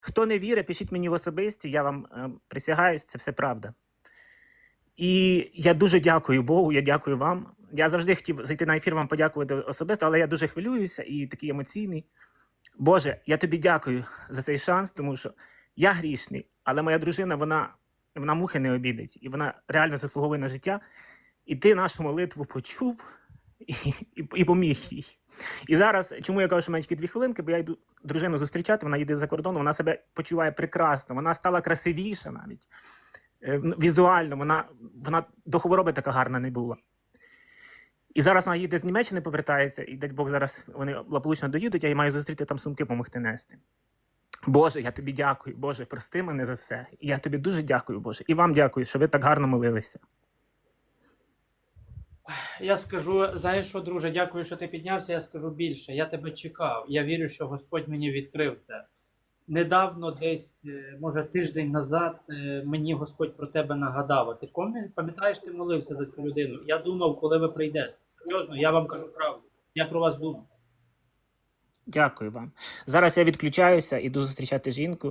Хто не вірить, пишіть мені в особисті, я вам е, присягаюсь, це все правда. І я дуже дякую Богу, я дякую вам. Я завжди хотів зайти на ефір вам подякувати особисто, але я дуже хвилююся і такий емоційний. Боже, я тобі дякую за цей шанс, тому що я грішний, але моя дружина, вона, вона мухи не обідить, і вона реально заслуговує на життя. І ти нашу молитву почув і, і, і поміг їй. І зараз, чому я кажу, що в дві хвилинки, бо я йду дружину зустрічати, вона їде за кордон, вона себе почуває прекрасно, вона стала красивіша навіть. Е, Візуально, вона, вона до хвороби така гарна не була. І зараз вона їде з Німеччини, повертається, і дай Бог зараз вони благополучно доїдуть, я їй маю зустріти там сумки допомогти нести. Боже, я тобі дякую, Боже, прости мене за все. І Я тобі дуже дякую, Боже. І вам дякую, що ви так гарно молилися. Я скажу, знаєш що, друже, дякую, що ти піднявся. Я скажу більше. Я тебе чекав. Я вірю, що Господь мені відкрив це. Недавно, десь, е, може, тиждень назад, е, мені Господь про тебе нагадав. Ти пам'ятаєш, пам'ятаєш, ти молився за цю людину? Я думав, коли ви прийдете. Серйозно, я вам кажу правду. Я про вас думав. Дякую вам. Зараз я відключаюся, іду зустрічати жінку.